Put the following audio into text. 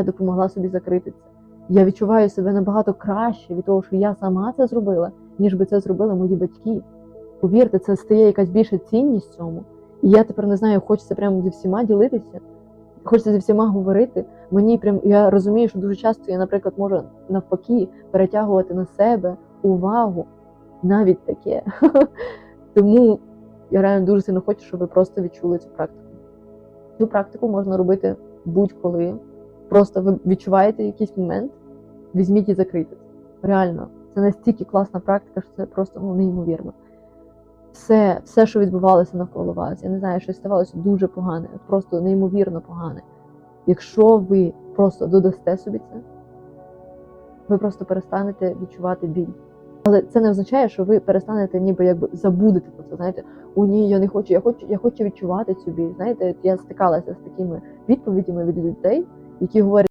я допомогла собі закрити це. Я відчуваю себе набагато краще від того, що я сама це зробила, ніж би це зробили мої батьки. Повірте, це стає якась більша цінність цьому. І я тепер не знаю, хочеться прямо зі всіма ділитися, хочеться зі всіма говорити. Мені прям я розумію, що дуже часто я, наприклад, можу навпаки перетягувати на себе увагу, навіть таке. Тому я реально дуже сильно хочу, щоб ви просто відчули цю практику. Цю практику можна робити будь-коли. Просто ви відчуваєте якийсь момент, візьміть і закрийте. це. Реально, це настільки класна практика, що це просто ну, неймовірно. Все, все, що відбувалося навколо вас, я не знаю, щось ставалося дуже погане, просто неймовірно погане. Якщо ви просто додасте собі це, ви просто перестанете відчувати біль. Але це не означає, що ви перестанете ніби якби забудете про це. Знаєте, о ні, я не хочу, я хочу, я хочу відчувати цю біль. Знаєте, я стикалася з такими відповідями від людей, які говорять.